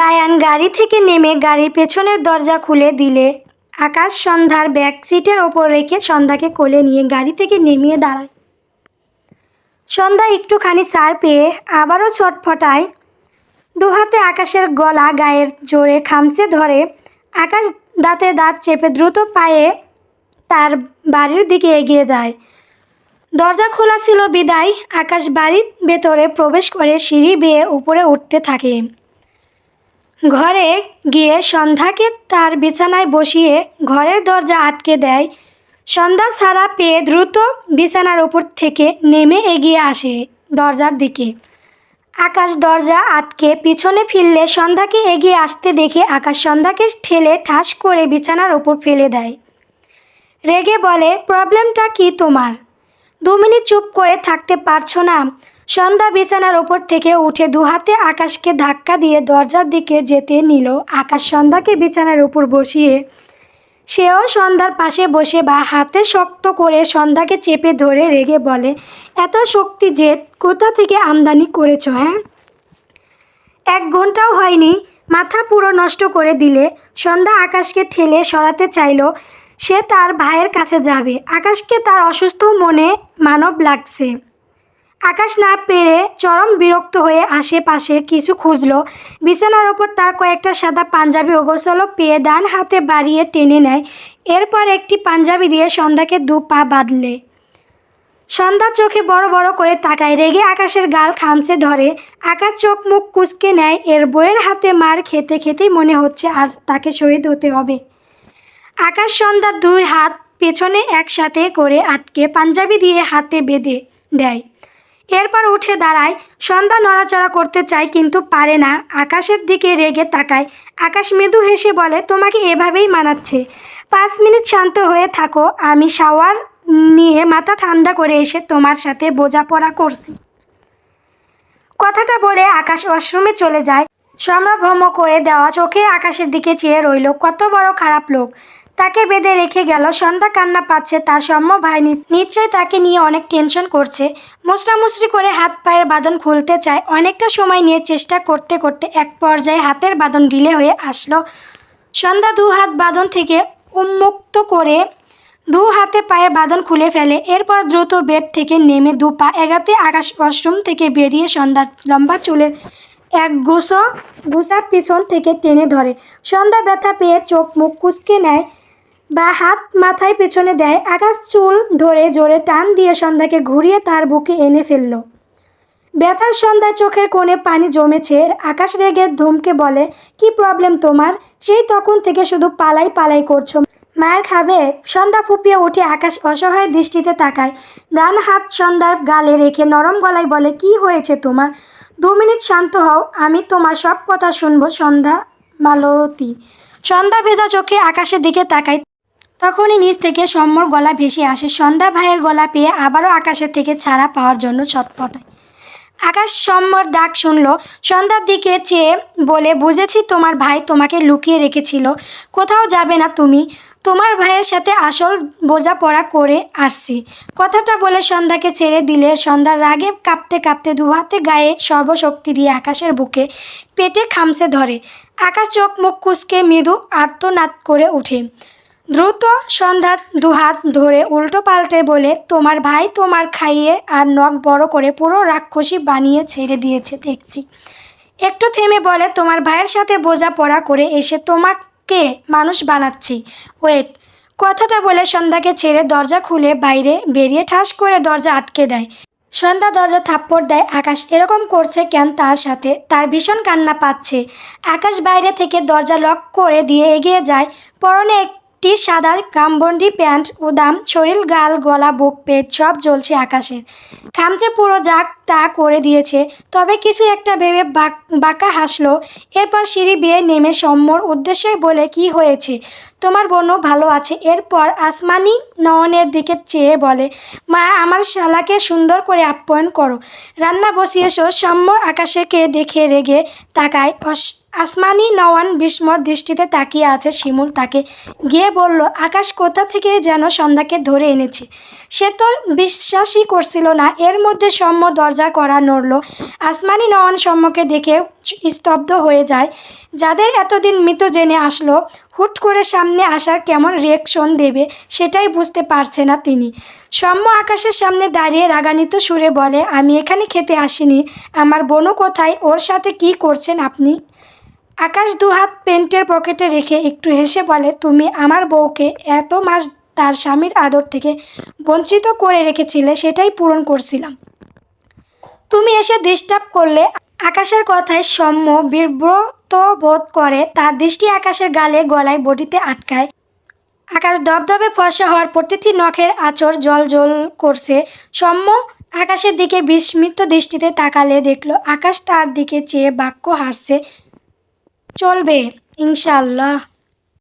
বায়ান গাড়ি থেকে নেমে গাড়ির পেছনের দরজা খুলে দিলে। আকাশ সন্ধ্যার ব্যাক সিটের ওপর রেখে সন্ধ্যাকে কোলে নিয়ে গাড়ি থেকে নেমিয়ে দাঁড়ায়। সন্ধ্যা একটুখানি সার পেয়ে আবারও ছটফটায়। দু হাতে আকাশের গলা গায়ের জোরে খামচে ধরে আকাশ দাঁতে দাঁত চেপে দ্রুত পায়ে তার বাড়ির দিকে এগিয়ে যায়। দরজা খোলা ছিল বিদায়। আকাশ বাড়ির ভেতরে প্রবেশ করে সিঁড়ি বেয়ে উপরে উঠতে থাকে। ঘরে গিয়ে সন্ধ্যাকে তার বিছানায় বসিয়ে ঘরের দরজা আটকে দেয়। সন্ধ্যা ছাড়া পেয়ে দ্রুত বিছানার ওপর থেকে নেমে এগিয়ে আসে দরজার দিকে। আকাশ দরজা আটকে পিছনে ফিরলে সন্ধ্যাকে এগিয়ে আসতে দেখে আকাশ সন্ধ্যাকে ঠেলে ঠাস করে বিছানার ওপর ফেলে দেয়। রেগে বলে, প্রবলেমটা কি তোমার? দু মিনিট চুপ করে থাকতে পারছ না। সন্ধ্যা বিছানার ওপর থেকে উঠে দুহাতে আকাশকে ধাক্কা দিয়ে দরজার দিকে যেতে নিল। আকাশ সন্ধ্যাকে বিছানার উপর বসিয়ে সেও সন্ধ্যার পাশে বসে বা হাতে শক্ত করে সন্ধ্যাকে চেপে ধরে রেগে বলে, এত শক্তি যে কোথা থেকে আমদানি করেছ হ্যাঁ? এক ঘন্টাও হয়নি, মাথা পুরো নষ্ট করে দিলে। সন্ধ্যা আকাশকে ঠেলে সরাতে চাইলো, সে তার ভাইয়ের কাছে যাবে। আকাশকে তার অসুস্থ মনে মানব লাগছে। আকাশ না পেরে চরম বিরক্ত হয়ে আশেপাশে কিছু খুঁজলো। বিছানার ওপর তার কয়েকটা সাদা পাঞ্জাবি ওগোসল পেয়ে ডান হাতে বাড়িয়ে টেনে নেয়। এরপর একটি পাঞ্জাবি দিয়ে সন্ধ্যাকে দু পা বাঁধলে। সন্ধ্যা চোখে বড় বড় করে তাকায়। রেগে আকাশের গাল খামচে ধরে। আকাশ চোখ মুখ কুচকে নেয়। এর বইয়ের হাতে মার খেতে খেতেই মনে হচ্ছে আজ তাকে শহীদ হতে হবে। আকাশ সন্ধ্যার দুই হাত পেছনে একসাথে করে আটকে পাঞ্জাবি দিয়ে হাতে বেঁধে দেয়। এরপর উঠে দাঁড়ায়। সন্ধ্যা নড়াচড়া করতে চায় কিন্তু পারে না। আকাশের দিকে রেগে তাকায়। আকাশ মৃদু হেসে বলে, তোমাকে এভাবেই মানাচ্ছে। পাঁচ মিনিট শান্ত হয়ে থাকো। আমি শাওয়ার নিয়ে মাথা ঠান্ডা করে এসে তোমার সাথে বোঝাপড়া করছি। কথাটা বলে আকাশ ওয়াশরুমে চলে যায়। সম্ভ্রম করে দেওয়া চোখে আকাশের দিকে চেয়ে রইল। কত বড় খারাপ লোক। তাকে বেঁধে রেখে গেল। সন্ধ্যা কান্না পাচ্ছে, তার সম্য ভাই নিশ্চয়ই তাকে নিয়ে অনেক টেনশন করছে। মুসরামুসরি করে হাত পায়ের বাঁধন খুলতে চায়। অনেকটা সময় নিয়ে চেষ্টা করতে করতে এক পর্যায়ে হাতের বাঁধন ঢিলে হয়ে আসলো। সন্ধ্যা দু হাত বাঁধন থেকে উন্মুক্ত করে দু হাতে পায়ে বাঁধন খুলে ফেলে। এরপর দ্রুত বেড থেকে নেমে দু পা এগাতে আকাশ ওয়াশরুম থেকে বেরিয়ে সন্ধ্যার লম্বা চুলের এক গুছো গুছা পিছন থেকে টেনে ধরে। সন্ধ্যা ব্যথা পেয়ে চোখ মুখ কুচকে নেয়। বা হাত মাথায় পেছনে দেয়, আকাশ চুল ধরে জোরে টান দিয়ে সন্ধ্যাকে ঘুরিয়ে তার বুকে এনে ফেলল। ব্যথার সন্ধ্যায় চোখের কোণে পানি জমেছে, আকাশ রেগে ধমকে বলে, কি প্রবলেম তোমার? সেই তখন থেকে শুধু পালাই পালাই করছ। মায়ের খাবে? সন্ধ্যা ফুপিয়ে উঠে আকাশ অসহায় দৃষ্টিতে তাকায়। ডান হাত সন্ধ্যার গালে রেখে নরম গলায় বলে, কি হয়েছে তোমার? দু মিনিট শান্ত হও, আমি তোমার সব কথা শুনব সন্ধ্যা মালতী। সন্ধ্যা ভেজা চোখে আকাশের দিকে তাকায়। তখনই নিচ থেকে সম্মর গলা ভেসে আসে। সন্ধ্যা ভাইয়ের গলা পেয়ে আবারও আকাশের থেকে ছাড়া পাওয়ার জন্য ছটপটায় আকাশ সম্মর ডাক শুনল। সন্ধ্যার দিকে চেয়ে বলে, বুঝেছি তোমার ভাই তোমাকে লুকিয়ে রেখেছিল। কোথাও যাবে না তুমি। তোমার ভাইয়ের সাথে আসল বোঝাপড়া করে আসছি। কথাটা বলে সন্ধ্যাকে ছেড়ে দিলে। সন্ধ্যার রাগে কাঁপতে কাঁপতে দুহাতে গায়ে সর্বশক্তি দিয়ে আকাশের বুকে পেটে খামচে ধরে। আকাশ চোখ মুখ কুচকে মৃদু আর্তনাদ করে ওঠে। দ্রুত সন্ধ্যা দুহাত ধরে উল্টো পাল্টে বলে, তোমার ভাই তোমার খাইয়ে আর নখ বড় করে পুরো রাক্ষসী বানিয়ে ছেড়ে দিয়েছে, দেখছি। একটু থেমে বলে, তোমার ভাইয়ের সাথে বোঝাপড়া করে এসে তোমাকে মানুষ বানাচ্ছি। ওয়েট। কথাটা বলে সন্ধ্যাকে ছেড়ে দরজা খুলে বাইরে বেরিয়ে ঠাস করে দরজা আটকে দেয়। সন্ধ্যা দরজা থাপ্পড় দেয়, আকাশ এরকম করছে কেন তার সাথে? তার ভীষণ কান্না পাচ্ছে। আকাশ বাইরে থেকে দরজা লক করে দিয়ে এগিয়ে যায়, পরনে একটি সাদা গামবন্ডি প্যান্ট উদাম শরীর গাল গলা বুক পেট সব জ্বলছে আকাশের খামচে পুরো যাক তা করে দিয়েছে, তবে কিছু একটা ভেবে বাক- হাসলো। এরপর সিঁড়ি বেয়ে নেমে সম্মর উদ্দেশ্যে বলে, কি হয়েছে? তোমার বোনও ভালো আছে? এরপর আসমানি নয়নের দিকে চেয়ে বলে, মা, আমার শালাকে সুন্দর করে আপ্যায়ন করো। রান্না বসিয়েছো সম্মর আকাশেকে দেখে রেগে তাকায় আসমানি নওয়ান বিস্ময় দৃষ্টিতে তাকিয়ে আছে, শিমুল তাকে গিয়ে বলল, আকাশ কোথা থেকে যেন সন্ধ্যাকে ধরে এনেছে? সে তো বিশ্বাসই করছিল না, এর মধ্যে সৌম্য দরজা করা নড়ল। আসমানি নওয়ান সৌম্যকে দেখে স্তব্ধ হয়ে যায়। যাদের এতদিন মৃত জেনে আসলো, হুট করে সামনে আসার কেমন রিয়েকশন দেবে, সেটাই বুঝতে পারছে না তিনি। সৌম্য আকাশের সামনে দাঁড়িয়ে রাগান্বিত সুরে বলে, আমি এখানে খেতে আসিনি, আমার বোনও কোথায়, ওর সাথে কি করছেন আপনি? আকাশ দুহাত প্যান্টের পকেটে রেখে একটু হেসে বলে, তুমি আমার বউকে এত মাস তার স্বামীর আদর থেকে বঞ্চিত করে রেখেছিলে, সেটাই পূরণ করছিলাম। তুমি এসে ডিস্টার্ব করলে। আকাশের কথায় সম্য বিব্রত বোধ করে, তার দৃষ্টি আকাশের গালে গলায় বডিতে আটকায়। আকাশ দবদবে ফর্সা হওয়ার প্রতিটি নখের আঁচড় জল জল করছে। সম্য আকাশের দিকে বিস্মিত দৃষ্টিতে তাকালে দেখল, আকাশ তার দিকে চেয়ে বাক্য হাসছে চলবে ইনশাল্লাহ